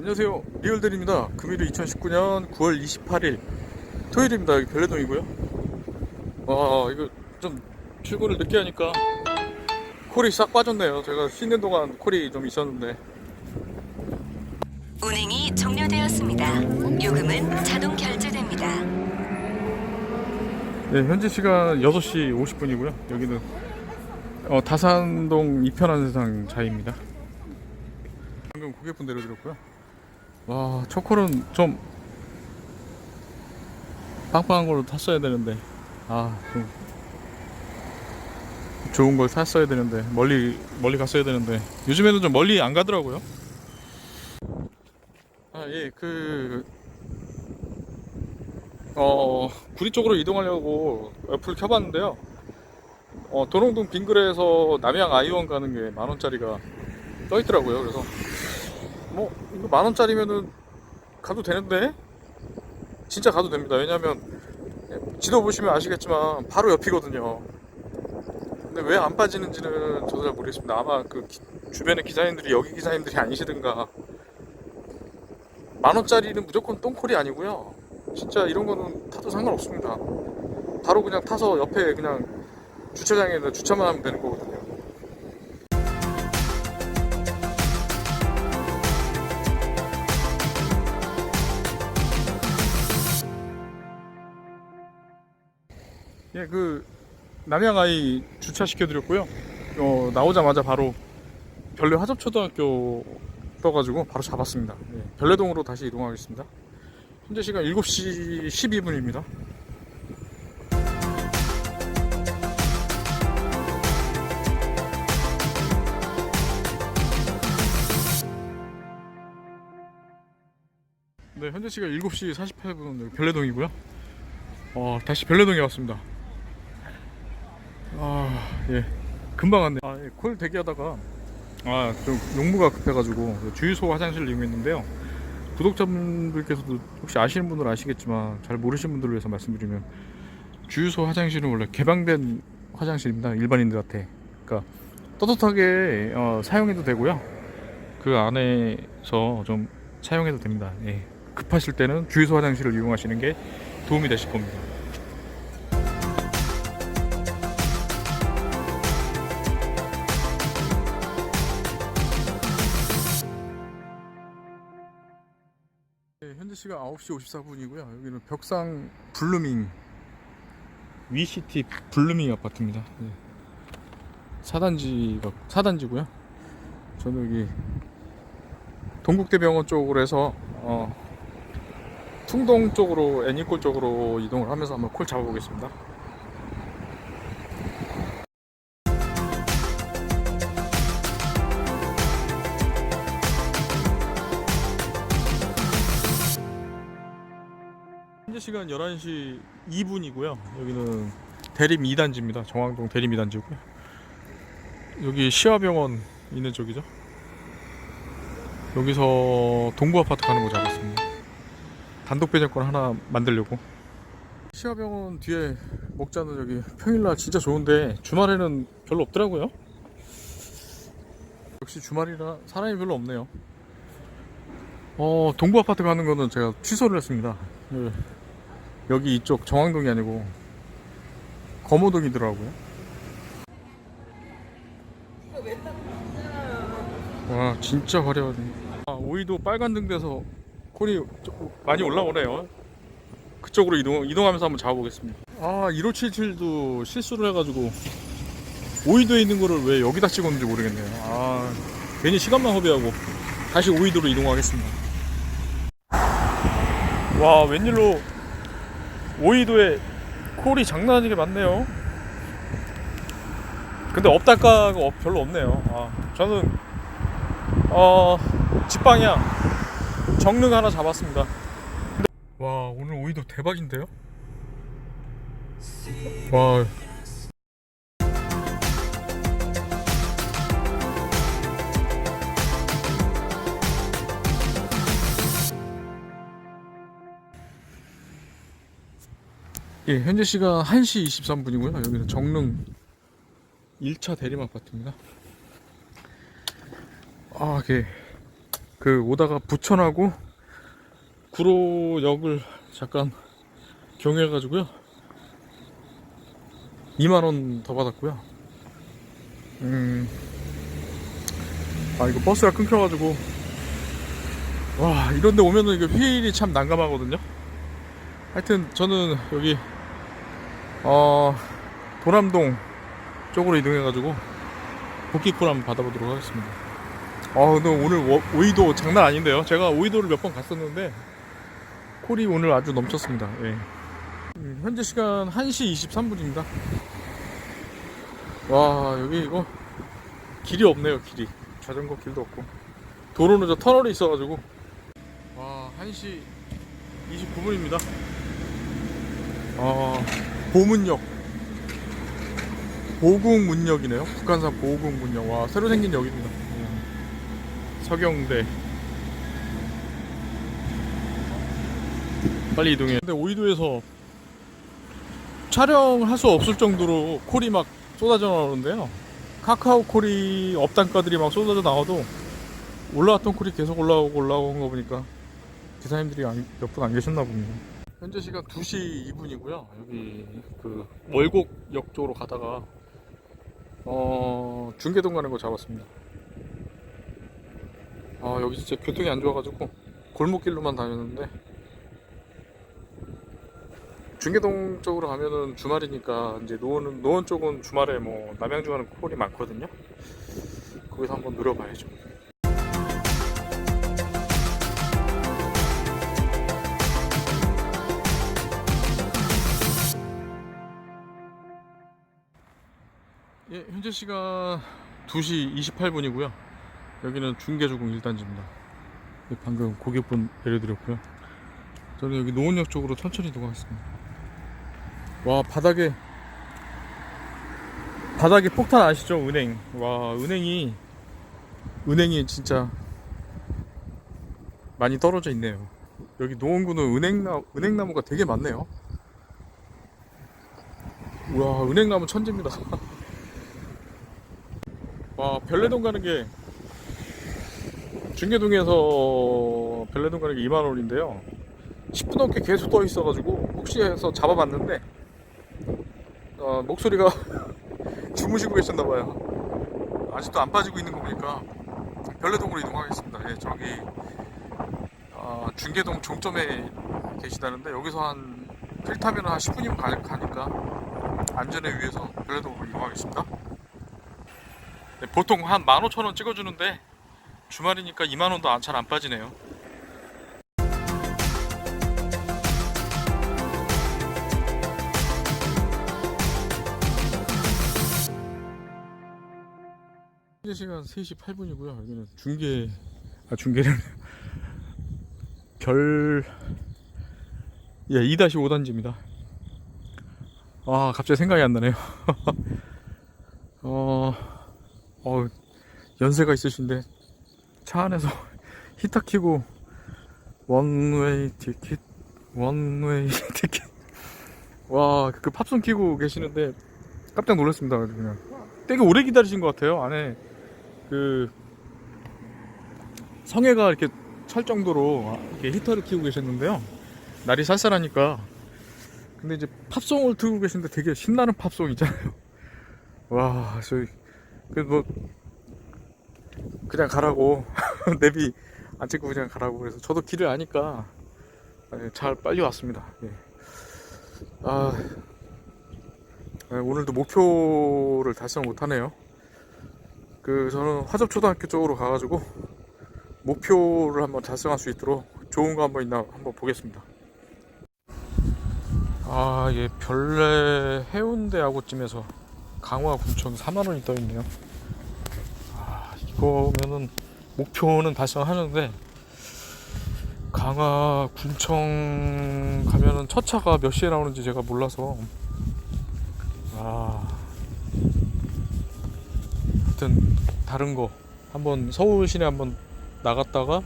안녕하세요. 리얼들입니다. 금일은 2019년 9월 28일. 토요일입니다. 여기 별내동이고요. 와 이거 좀 출근을 늦게 하니까 콜이 싹 빠졌네요. 제가 쉬는 동안 콜이 좀 있었는데. 운행이 종료되었습니다. 요금은 자동 결제됩니다. 네, 현재 시간 6시 50분이고요. 여기는 어, 다산동 이편한 세상 자입니다. 방금 고객분 내려드렸고요 와 초콜은 좀 빵빵한 걸로 탔어야 되는데 아좀 좋은 걸 샀어야 되는데 멀리 멀리 갔어야 되는데 요즘에는 좀 멀리 안 가더라고요 아예그 어, 구리 쪽으로 이동하려고 애플 켜봤는데요. 어, 도롱동 빙그레에서 남양 아이원 가는 게 만원짜리가 떠 있더라고요. 그래서, 뭐, 이거 만 원짜리면은 가도 되는데? 진짜 가도 됩니다. 왜냐면, 지도 보시면 아시겠지만, 바로 옆이거든요. 근데 왜 안 빠지는지는 저도 잘 모르겠습니다. 아마 그 기- 주변의 기사님들이 여기 기사님들이 아니시든가, 만 원짜리는 무조건 똥콜이 아니고요. 진짜 이런 거는 타도 상관없습니다. 바로 그냥 타서 옆에 그냥 주차장에다 주차만 하면 되는 거거든요. 예, 그 남양 아이 주차시켜 드렸고요. 어, 나오자마자 바로 별내 화접초등학교 떠가지고 바로 잡았습니다. 예, 별내동으로 다시 이동하겠습니다. 현재 시간 7시 12분입니다. 네, 현재 시간 7시 48분 별내동이고요. 어, 다시 별내동에 왔습니다. 아, 예. 금방 왔네. 아, 예. 콜 대기하다가 아, 좀 용무가 급해가지고 주유소 화장실 이용했는데요. 구독자분들께서도 혹시 아시는 분들 아시겠지만 잘 모르시는 분들을 위해서 말씀드리면 주유소 화장실은 원래 개방된 화장실입니다 일반인들한테 그러니까 떳떳하게 어, 사용해도 되고요 그 안에서 좀 사용해도 됩니다 예. 급하실 때는 주유소 화장실을 이용하시는 게 도움이 되실 겁니다 시간 9시 54분이고요. 여기는 벽상 블루밍 위시티 블루밍 아파트입니다. 네. 4단지가 4단지고요. 저는 여기 동국대병원 쪽으로 해서 어, 풍동 쪽으로 애니콜 쪽으로 이동을 하면서 한번 콜 잡아보겠습니다. 현재 시간 11시 2분이고요. 여기는 대림 2단지입니다. 정왕동 대림 2단지고요. 여기 시화병원 있는 쪽이죠. 여기서 동부 아파트 가는 거 잡았습니다. 단독 배정권 하나 만들려고. 시화병원 뒤에 먹자는 여기 평일날 진짜 좋은데 주말에는 별로 없더라고요. 역시 주말이라 사람이 별로 없네요. 어, 동부 아파트 가는 거는 제가 취소를 했습니다. 예. 여기 이쪽 정왕동이 아니고 검호동이더라고요. 와 진짜 화려하네. 아, 오이도 빨간 등 돼서 콜이 좀 많이 올라오네요. 그쪽으로 이동 이동하면서 한번 잡아보겠습니다. 아 1577도 실수를 해가지고 오이도에 있는 거를 왜 여기다 찍었는지 모르겠네요. 아 괜히 시간만 허비하고 다시 오이도로 이동하겠습니다. 와 웬일로 오이도에 콜이 장난 아니게 많네요. 근데 없- 별로 없네요. 아, 저는 어 직방향 정릉 하나 잡았습니다. 와 오늘 오이도 대박인데요? 와 예, 현재 시간 1시 23분이고요. 여기는 정릉 1차 대림 아파트입니다. 아, 이게 그 오다가 부천하고 구로역을 잠깐 경유해가지고요. 2만원 더 받았고요. 음, 아 이거 버스가 끊겨가지고. 와 이런데 오면은 이게 휠이 참 난감하거든요 하여튼 저는 여기 어 도남동 쪽으로 이동해 가지고 복귀콜 한번 받아보도록 하겠습니다. 아 근데 오늘 워- 오이도 장난 아닌데요? 제가 오이도를 몇 번 갔었는데 콜이 오늘 아주 넘쳤습니다. 예. 음, 현재 시간 1시 23분입니다. 와 여기 이거 길이 없네요 길이. 자전거 길도 없고. 도로는 저 터널이 있어가지고. 와 1시 29분입니다 아 보문역. 보국문역이네요. 북한산 보국문역. 와 새로 생긴 역입니다. 음, 서경대. 빨리 이동해. 근데 오이도에서 촬영할 수 없을 정도로 콜이 막 쏟아져 나오는데요. 카카오 콜이 업단가들이 막 쏟아져 나와도 올라왔던 콜이 계속 올라오고 올라오는 거 보니까 기사님들이 몇 분 안 계셨나 봅니다 현재 시간 2시 2분이고요 여기 그 월곡역 쪽으로 가다가 어 중계동 가는 거 잡았습니다 아 여기 진짜 교통이 안 좋아가지고 골목길로만 다녔는데 중계동 쪽으로 가면은 주말이니까 이제 노원 노원 쪽은 주말에 뭐 남양주 가는 콜이 많거든요. 거기서 한번 누려봐야죠. 예, 현재 시간 2시 28분이고요. 여기는 중계주공 1단지입니다. 방금 고객분 내려드렸고요. 저는 여기 노원역 쪽으로 천천히 이동하겠습니다. 와 바닥에 바닥에 폭탄 아시죠 은행 와 은행이 은행이 진짜 많이 떨어져 있네요 여기 노원구는 은행나 은행나무가 되게 많네요 와 은행나무 천지입니다 와 별내동 가는 게 중계동에서 별내동 가는 게 2만 원인데요 10분 넘게 계속 떠 있어가지고 혹시 해서 잡아봤는데 어, 목소리가 주무시고 계셨나봐요. 아직도 안 빠지고 있는 거 보니까 별내동으로 이동하겠습니다. 예, 저기 어, 중계동 종점에 계시다는데 여기서 한 필타면 한 10분이면 가, 가니까 안전에 위해서 별내동으로 이동하겠습니다. 네, 보통 한 15,000원 찍어주는데 주말이니까 2만원도 잘 안 빠지네요. 현재 시간 3시 8분이고요. 여기는 중계 아 중계를 결 예, 2-5단지입니다. 아, 갑자기 생각이 안 나네요. 어, 어, 연세가 있으신데 차 안에서 히터 키고 원웨이 티켓 원웨이 티켓 와, 그 팝송 키고 계시는데 깜짝 놀랐습니다. 그냥 되게 오래 기다리신 것 같아요. 안에 그 성애가 이렇게 찰 정도로 이렇게 히터를 키우고 계셨는데요. 날이 쌀쌀하니까. 근데 이제 팝송을 틀고 계신데 되게 신나는 팝송이잖아요. 와, 저희 그뭐 그냥 가라고 내비 안 찍고 그냥 가라고 그래서 저도 길을 아니까 예, 잘 빨리 왔습니다. 예. 아, 예, 오늘도 목표를 달성 못하네요. 그 저는 화접초등학교 쪽으로 가가지고 목표를 한번 달성할 수 있도록 좋은 거 한번 있나 한번 보겠습니다. 아, 예, 별내 해운대하고쯤에서 강화 군청 4만 원이 떠 있네요. 아, 이거면은 목표는 달성하는데 강화 군청 가면은 첫 차가 몇 시에 나오는지 제가 몰라서 아. 하여튼 다른 거 한번 서울 시내 한번 나갔다가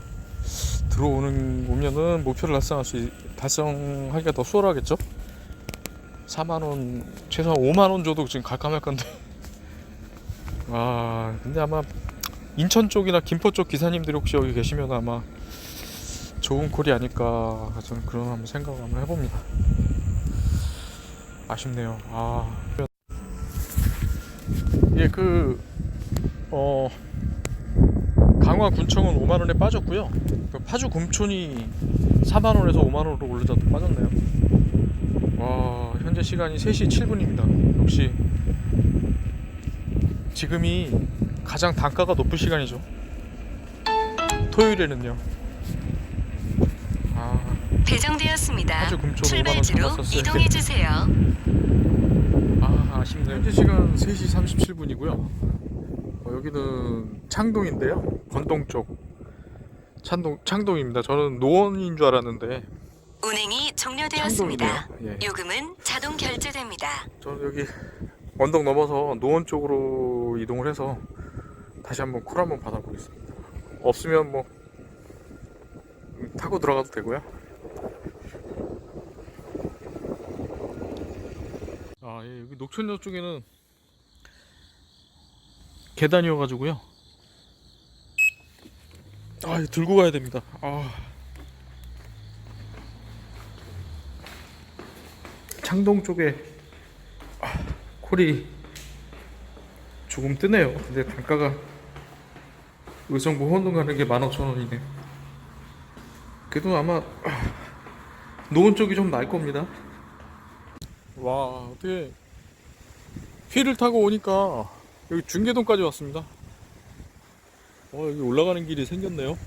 들어오는 오면은 목표를 달성할 수 있- 달성하기가 더 수월하겠죠? 4만 원 최소한 5만 원 줘도 지금 갈까 말 건데 아 근데 아마 인천 쪽이나 김포 쪽 기사님들이 혹시 여기 계시면 아마 좋은 콜이 아닐까 저는 그런 한번 생각을 한번 해봅니다. 아쉽네요. 아, 예, 그, 어, 강화 군청은 5만 원에 빠졌고요. 그 파주 금촌이 4만 원에서 5만 원으로 오르다 또 빠졌네요. 와, 현재 시간이 3시 7분입니다. 역시 지금이 가장 단가가 높은 시간이죠. 토요일에는요. 아, 배정되었습니다. 파주 금촌 5만 원 출발지로. 이동해 주세요. 아, 아쉽네요. 현재 시간 3시 37분이고요. 어, 여기는 창동인데요. 건동 쪽. 창동, 창동입니다. 저는 노원인 줄 알았는데 운행이 종료되었습니다. 예. 요금은 자동 결제됩니다. 저는 여기 언덕 넘어서 노원 쪽으로 이동을 해서 다시 한번 콜 한번 받아보겠습니다. 없으면 뭐 음, 타고 들어가도 되고요. 아, 예, 여기 녹천역 쪽에는 계단이어가지고요. 아, 이거 들고 가야 됩니다. 아. 창동 쪽에 콜이 조금 뜨네요. 근데 단가가 의성부 혼동 가는 게 15,000원이네. 그래도 아마 노원 쪽이 좀 나을 겁니다. 와, 어떻게 휠을 타고 오니까 여기 중계동까지 왔습니다. 와, 여기 올라가는 길이 생겼네요.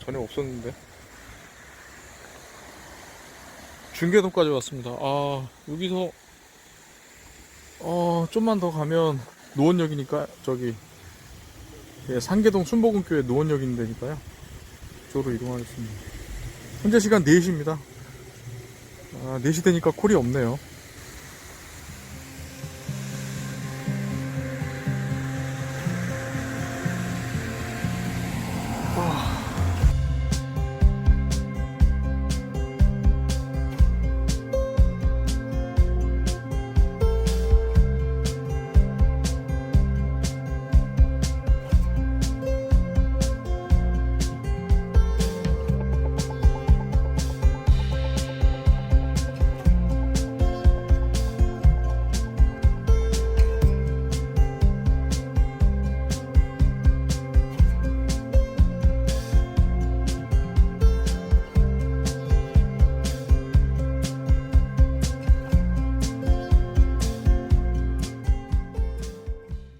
전에 없었는데. 중계동까지 왔습니다. 아, 여기서 어, 좀만 더 가면 노원역이니까 저기 예, 상계동 순복음교회 노원역인데니까요. 저로 이동하겠습니다. 현재 시간 4시입니다. 아, 4시 되니까 콜이 없네요.